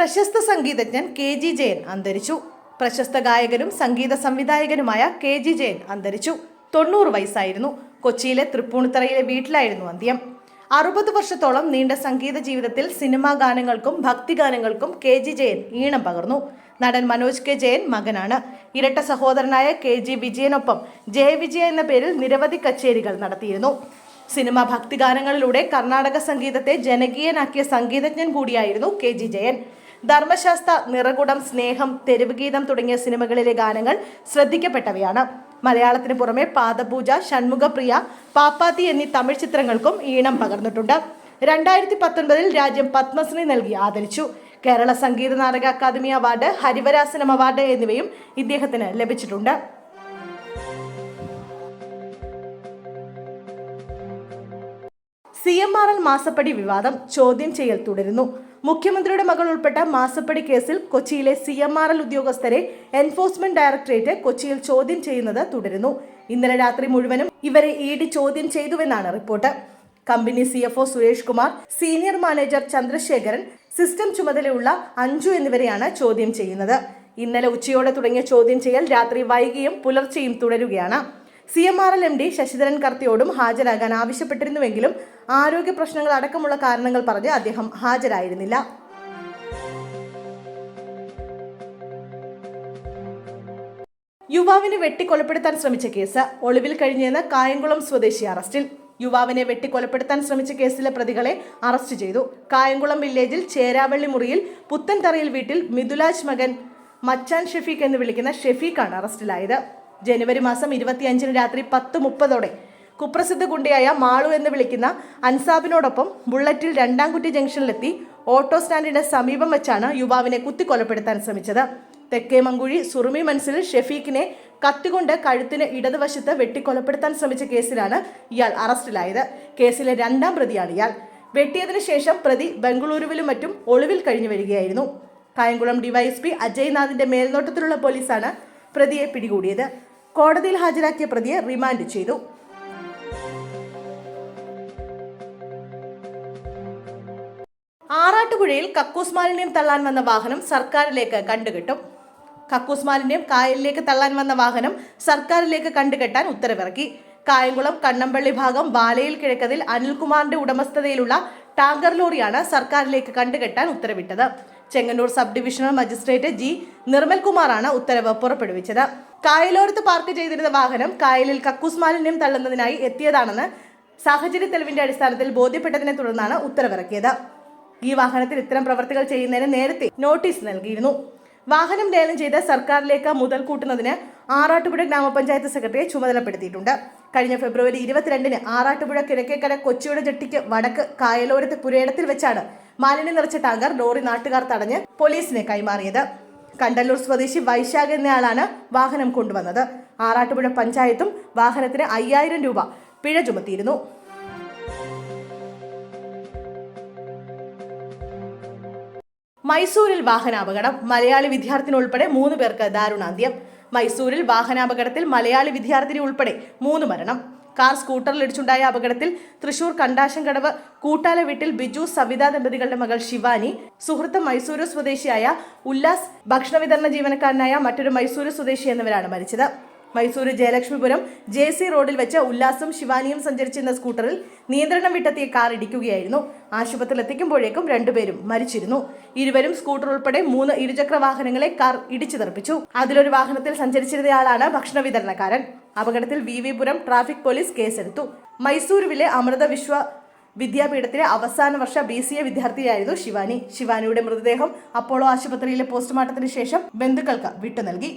പ്രശസ്ത സംഗീതജ്ഞൻ K G Jayan അന്തരിച്ചു. പ്രശസ്ത ഗായകനും സംഗീത സംവിധായകനുമായ കെ ജി ജയൻ അന്തരിച്ചു. തൊണ്ണൂറ് വയസ്സായിരുന്നു. കൊച്ചിയിലെ തൃപ്പൂണിത്തറയിലെ വീട്ടിലായിരുന്നു അന്ത്യം. അറുപത് വർഷത്തോളം നീണ്ട സംഗീത ജീവിതത്തിൽ സിനിമാ ഗാനങ്ങൾക്കും ഭക്തിഗാനങ്ങൾക്കും കെ ജി ജയൻ ഈണം പകർന്നു. നടൻ മനോജ് കെ ജയൻ മകനാണ്. ഇരട്ട സഹോദരനായ കെ ജി വിജയനൊപ്പം ജയവിജയ എന്ന പേരിൽ നിരവധി കച്ചേരികൾ നടത്തിയിരുന്നു. സിനിമ ഭക്തിഗാനങ്ങളിലൂടെ കർണാടക സംഗീതത്തെ ജനകീയനാക്കിയ സംഗീതജ്ഞൻ കൂടിയായിരുന്നു കെ ജി ജയൻ. ധർമ്മശാസ്ത്ര നിറകുടം സ്നേഹം തെരുവുഗീതം തുടങ്ങിയ സിനിമകളിലെ ഗാനങ്ങൾ ശ്രദ്ധിക്കപ്പെട്ടവയാണ്. മലയാളത്തിന് പുറമെ പാദപൂജ ഷൺമുഖപ്രിയ പാപ്പാത്തി എന്നീ തമിഴ് ചിത്രങ്ങൾക്കും ഈണം പകർന്നിട്ടുണ്ട്. രണ്ടായിരത്തി പത്തൊൻപതിൽ രാജ്യം പത്മശ്രീ നൽകി ആദരിച്ചു. Kerala Sangeetha Nataka academy award Harivarasanam award എന്നിവയും ഇദ്ദേഹത്തിന് ലഭിച്ചിട്ടുണ്ട്. സി എം ആർ എൽ മാസപ്പടി വിവാദം ചോദ്യം ചെയ്യൽ തുടരുന്നു. മുഖ്യമന്ത്രിയുടെ മകൾ ഉൾപ്പെട്ട മാസപ്പടി കേസിൽ കൊച്ചിയിലെ സി എം ആർ എൽ ഉദ്യോഗസ്ഥരെ എൻഫോഴ്സ്മെന്റ് ഡയറക്ടറേറ്റ് കൊച്ചിയിൽ ചോദ്യം ചെയ്യുന്നത് തുടരുന്നു. ഇന്നലെ രാത്രി മുഴുവനും ഇവരെ ഇ ഡി ചോദ്യം ചെയ്തുവെന്നാണ് report. Company C F O Suresh Kumar senior manager Chandrasekharan system ചുമതലയുള്ള അഞ്ജു എന്നിവരെയാണ് ചോദ്യം ചെയ്യുന്നത്. ഇന്നലെ ഉച്ചയോടെ തുടങ്ങിയ ചോദ്യം ചെയ്യൽ രാത്രി വൈകിയും പുലർച്ചെയും തുടരുകയാണ്. C M R L M D Sasidharan കർത്തിയോടും ഹാജരാകാൻ ആവശ്യപ്പെട്ടിരുന്നുവെങ്കിലും ആരോഗ്യ പ്രശ്നങ്ങൾ അടക്കമുള്ള കാരണങ്ങൾ പറഞ്ഞ് അദ്ദേഹം ഹാജരായിരുന്നില്ല. യുവാവിനെ വെട്ടിക്കൊലപ്പെടുത്താൻ ശ്രമിച്ച കേസ് ഒളിവിൽ കഴിഞ്ഞെന്ന് കായംകുളം സ്വദേശി അറസ്റ്റിൽ. യുവാവിനെ വെട്ടിക്കൊലപ്പെടുത്താൻ ശ്രമിച്ച കേസിലെ പ്രതികളെ അറസ്റ്റ് ചെയ്തു. കായംകുളം വില്ലേജിൽ ചേരാവള്ളി മുറിയിൽ പുത്തൻതറയിൽ വീട്ടിൽ മിഥുലാജ് മകൻ മച്ചാൻ ഷെഫീഖ് എന്ന് വിളിക്കുന്ന ഷെഫീഖാണ് അറസ്റ്റിലായത്. ജനുവരി മാസം ഇരുപത്തിയഞ്ചിന് രാത്രി പത്ത് മുപ്പതോടെ. കുപ്രസിദ്ധ ഗുണ്ടയായ മാളു എന്ന് വിളിക്കുന്ന അൻസാബിനോടൊപ്പം ബുള്ളറ്റിൽ രണ്ടാംകുറ്റി ജംഗ്ഷനിലെത്തി ഓട്ടോ സ്റ്റാൻഡിന് സമീപം വെച്ചാണ് യുവാവിനെ കുത്തിക്കൊലപ്പെടുത്താൻ ശ്രമിച്ചത്. തെക്കേ മങ്കുഴി സുറുമി മനസ്സിൽ ഷെഫീഖിനെ കത്തികൊണ്ട് കഴുത്തിന് ഇടതുവശത്ത് വെട്ടിക്കൊലപ്പെടുത്താൻ ശ്രമിച്ച കേസിലാണ് ഇയാൾ അറസ്റ്റിലായത്. കേസിലെ രണ്ടാം പ്രതിയാണ് ഇയാൾ. വെട്ടിയതിനു ശേഷം പ്രതി ബംഗളൂരുവിലും മറ്റും ഒളിവിൽ കഴിഞ്ഞു വരികയായിരുന്നു. കായംകുളം ഡിവൈഎസ്പി അജയ്നാഥിന്റെ മേൽനോട്ടത്തിലുള്ള പോലീസാണ് പ്രതിയെ പിടികൂടിയത്. കോടതിയിൽ ഹാജരാക്കിയ പ്രതിയെ റിമാൻഡ് ചെയ്തു. ആറാട്ടുപുഴയിൽ കക്കൂസ് മാലിന്യം തള്ളാൻ വന്ന വാഹനം സർക്കാരിലേക്ക് കണ്ടുകെട്ടും. കക്കൂസ് മാലിന്യം കായലിലേക്ക് തള്ളാൻ വന്ന വാഹനം സർക്കാരിലേക്ക് കണ്ടുകെട്ടാൻ ഉത്തരവിറക്കി. കായംകുളം കണ്ണമ്പള്ളി ഭാഗം ബാലയിൽ കിഴക്കതിൽ അനിൽകുമാറിന്റെ ഉടമസ്ഥതയിലുള്ള ടാങ്കർ ലോറിയാണ് സർക്കാരിലേക്ക് കണ്ടുകെട്ടാൻ ഉത്തരവിട്ടത്. Chengannur sub divisional magistrate G Nirmal കുമാറാണ് ഉത്തരവ് പുറപ്പെടുവിച്ചത്. കായലോരത്ത് പാർക്ക് ചെയ്തിരുന്ന വാഹനം കായലിൽ കക്കൂസ് മാലിന്യം തള്ളുന്നതിനായി എത്തിയതാണെന്ന് സാഹചര്യ തെളിവിന്റെ അടിസ്ഥാനത്തിൽ ബോധ്യപ്പെട്ടതിനെ തുടർന്നാണ് ഉത്തരവിറക്കിയത്. ഈ വാഹനത്തിൽ ഇത്തരം പ്രവർത്തികൾ ചെയ്യുന്നതിന് നേരത്തെ നോട്ടീസ് നൽകിയിരുന്നു. വാഹനം ലേലം ചെയ്ത് സർക്കാരിലേക്ക് മുതൽ കൂട്ടുന്നതിന് ആറാട്ടുപുഴ ഗ്രാമപഞ്ചായത്ത് സെക്രട്ടറിയെ ചുമതലപ്പെടുത്തിയിട്ടുണ്ട്. കഴിഞ്ഞ ഫെബ്രുവരി ഇരുപത്തിരണ്ടിന് ആറാട്ടുപുഴ കിഴക്കേക്കര കൊച്ചിയുടെ ജെട്ടിക്ക് വടക്ക് കായലോരത്ത് പുരയിടത്തിൽ വെച്ചാണ് മാലിന്യം നിറച്ച ടാങ്കർ ലോറി നാട്ടുകാർ തടഞ്ഞ് പോലീസിനെ കൈമാറിയത്. കണ്ടല്ലൂർ സ്വദേശി വൈശാഖ് എന്നയാളാണ് വാഹനം കൊണ്ടുവന്നത്. ആറാട്ടുപുഴ പഞ്ചായത്തും വാഹനത്തിന് അയ്യായിരം രൂപ പിഴ ചുമത്തിയിരുന്നു. മൈസൂരിൽ വാഹനാപകടം. മലയാളി വിദ്യാർത്ഥിനി ഉൾപ്പെടെ മൂന്ന് പേർക്ക് ദാരുണാന്ത്യം. മൈസൂരിൽ വാഹനാപകടത്തിൽ മലയാളി വിദ്യാർത്ഥിനി ഉൾപ്പെടെ മൂന്ന് മരണം. കാർ സ്കൂട്ടറിൽ ഇടിച്ചുണ്ടായ അപകടത്തിൽ തൃശൂർ കണ്ടാശംകടവ് കൂട്ടാല വീട്ടിൽ ബിജു സവിത ദമ്പതികളുടെ മകൾ ശിവാനി സുഹൃത്ത് മൈസൂരു സ്വദേശിയായ ഉല്ലാസ് ഭക്ഷണ വിതരണ ജീവനക്കാരനായ മറ്റൊരു മൈസൂരു സ്വദേശി എന്നിവരാണ് മരിച്ചത്. മൈസൂര് ജയലക്ഷ്മിപുരം ജെ സി റോഡിൽ വെച്ച് ഉല്ലാസും ശിവാനിയും സഞ്ചരിച്ചിരുന്ന സ്കൂട്ടറിൽ നിയന്ത്രണം വിട്ടെത്തിയ കാർ ഇടിക്കുകയായിരുന്നു. ആശുപത്രിയിൽ എത്തിക്കുമ്പോഴേക്കും രണ്ടുപേരും മരിച്ചിരുന്നു. ഇരുവരും സ്കൂട്ടർ ഉൾപ്പെടെ മൂന്ന് ഇരുചക്ര വാഹനങ്ങളെ കാർ ഇടിച്ചു തെറിപ്പിച്ചു അതിലൊരു വാഹനത്തിൽ സഞ്ചരിച്ചിരുന്നയാളാണ് ഭക്ഷണ വിതരണക്കാരൻ. അപകടത്തിൽ V V Puram traffic police കേസെടുത്തു. മൈസൂരുവിലെ അമൃത വിശ്വ വിദ്യാപീഠത്തിലെ അവസാന വർഷ ബി സി എ വിദ്യാർത്ഥിയായിരുന്നു ശിവാനി. ശിവാനിയുടെ മൃതദേഹം അപ്പോളോ ആശുപത്രിയിലെ പോസ്റ്റ്മോർട്ടത്തിന് ശേഷം ബന്ധുക്കൾക്ക് വിട്ടു നൽകി